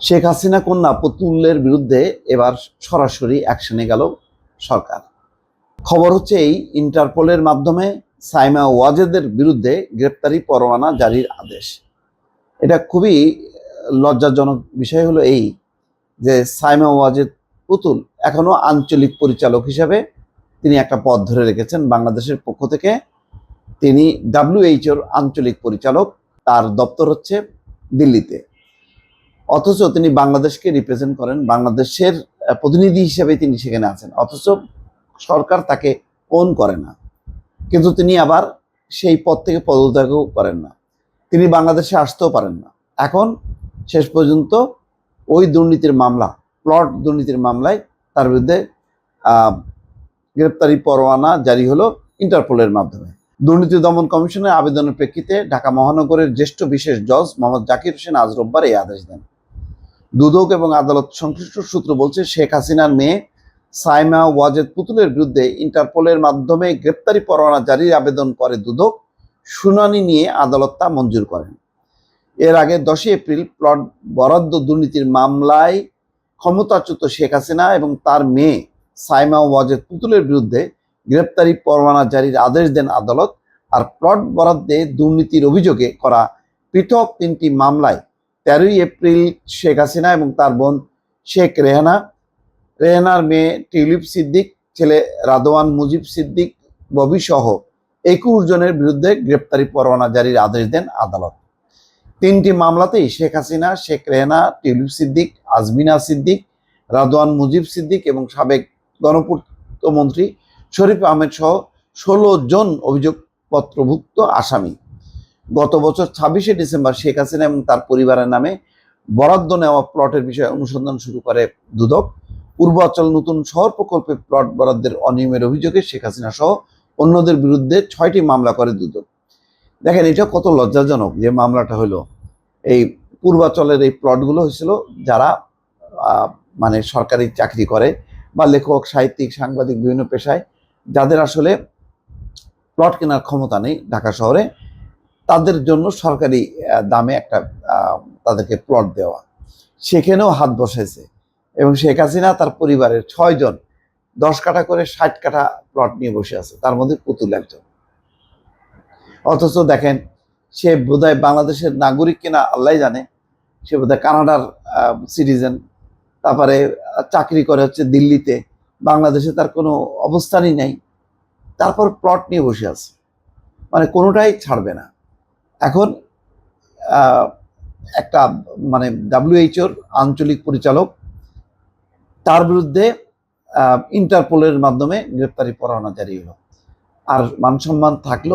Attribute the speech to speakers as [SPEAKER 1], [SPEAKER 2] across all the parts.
[SPEAKER 1] শেখ হাসিনা কন্যা পুতুলের বিরুদ্ধে এবার সরাসরি অ্যাকশনে গেল সরকার। খবর হচ্ছে এই ইন্টারপোলের মাধ্যমে সাইমা ওয়াজেদের বিরুদ্ধে গ্রেপ্তারি পরোয়ানা জারির আদেশ। এটা খুবই লজ্জাজনক বিষয় হলো এই যে সাইমা ওয়াজেদ পুতুল এখনও আঞ্চলিক পরিচালক হিসাবে তিনি একটা পদ ধরে রেখেছেন বাংলাদেশের পক্ষ থেকে। তিনি ডাব্লিউএইচওর আঞ্চলিক পরিচালক। তার দপ্তর হচ্ছে দিল্লিতে। অথচ তিনি বাংলাদেশকে রিপ্রেজেন্ট করেন, বাংলাদেশের প্রতিনিধি হিসেবে তিনি সেখানে আছেন। অথচ সরকার তাকে ওন করে না। কিন্তু তিনি আবার সেই পদ থেকে পদত্যাগও করেন না। তিনি বাংলাদেশে আসতেও পারেন না। এখন শেষ পর্যন্ত ওই দুর্নীতির মামলা প্লট দুর্নীতির মামলায় তার বিরুদ্ধে গ্রেপ্তারি পরোয়ানা জারি হলো ইন্টারপোলের মাধ্যমে। দুর্নীতি দমন কমিশনের আবেদনের প্রেক্ষিতে ঢাকা মহানগরের জ্যেষ্ঠ বিশেষ জজ মোহাম্মদ জাকির হোসেন আজ রোববার এই আদেশ দেন। দুদক এবং আদালত সংশ্লিষ্ট সূত্র বলছে, শেখ হাসিনার মেয়ে সাইমা ওয়াজেদ পুতুলের বিরুদ্ধে ইন্টারপোলের মাধ্যমে গ্রেপ্তারি পরোয়ানা জারির আবেদন করে দুদক। শুনানি নিয়ে আদালত তা মঞ্জুর করেন। এর আগে দশই এপ্রিল প্লট বরাদ্দ দুর্নীতির মামলায় ক্ষমতাচ্যুত শেখ হাসিনা এবং তার মেয়ে সাইমা ওয়াজেদ পুতুলের বিরুদ্ধে গ্রেপ্তারি পরোয়ানা জারির আদেশ দেন আদালত। আর প্লট বরাদ্দে দুর্নীতির অভিযোগে করা পৃথক তিনটি মামলায় তেরোই এপ্রিল শেখ হাসিনা এবং তার বোন শেখ রেহানা। রেহানার মেয়ে টিউলিপ সিদ্দিক, ছেলে রাদওয়ান মুজিব সিদ্দিক, ববি সহ একুশ জনের বিরুদ্ধে গ্রেপ্তারি পরোয়ানা জারির আদেশ দেন আদালত। তিনটি মামলাতেই শেখ হাসিনা, শেখ রেহানা, টিউলিপ সিদ্দিক, আজমিনা সিদ্দিক, রাদওয়ান মুজিব সিদ্দিক এবং সাবেক গণপূর্ত মন্ত্রী শরীফ আহমেদ সহ ষোলো জন অভিযোগপত্রভুক্ত আসামি। গত বছর ছাব্বিশে ডিসেম্বর শেখ হাসিনা এবং তার পরিবারের নামে বরাদ্দ নেওয়া প্লটের বিষয়ে অনুসন্ধান শুরু করে দুদক। পূর্বাচল নতুন শহর প্রকল্পে প্লট বরাদ্দের অনিয়মের অভিযোগে শেখ হাসিনা সহ অন্যদের বিরুদ্ধে ছয়টি মামলা করে দুদক। দেখেন, এটা কত লজ্জাজনক যে মামলাটা হলো। এই পূর্বাচলের এই প্লটগুলো হয়েছিল যারা মানে সরকারি চাকরি করে বা লেখক, সাহিত্যিক, সাংবাদিক বিভিন্ন পেশায়, যাদের আসলে প্লট কেনার ক্ষমতা নেই ঢাকা শহরে। তাদের জন্য সরকারি দামে একটা তাদেরকে প্লট দেওয়া। সেখানেও হাত বসাইছে। এবং শেখ হাসিনা তার পরিবারের ছয়জন দশ কাঠা করে ষাট কাঠা প্লট নিয়ে বসে আছে। তার মধ্যে পুতুল একজন। অথচ দেখেন, সে বোধহয় বাংলাদেশের নাগরিক কিনা আল্লাহ জানে। সে বোধহয় কানাডার সিটিজেন তারপরে চাকরি করে হচ্ছে দিল্লিতে। বাংলাদেশে তার কোনো অবস্থানই নেই। তারপর প্লট নিয়ে বসে আছে। মানে কোনোটাই ছাড়বে না। এখন একটা মানে ডাব্লিউএইচওর আঞ্চলিক পরিচালক, তার বিরুদ্ধে ইন্টারপোলের মাধ্যমে গ্রেপ্তারি পরোয়ানা জারি হলো। আর মান সম্মান থাকল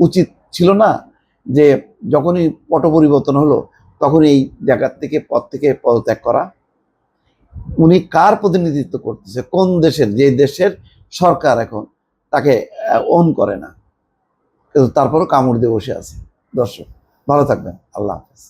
[SPEAKER 1] উচিত ছিল না যে যখনই পট পরিবর্তন হলো তখন এই জায়গার থেকে পদ থেকে পদত্যাগ করা। উনি কার প্রতিনিধিত্ব করতেছে? কোন দেশের? যে দেশের সরকার এখন তাকে অন করে না। কিন্তু তারপরও কামড় দিয়ে বসে আছে। দর্শক ভালো থাকবেন। আল্লাহ হাফেজ।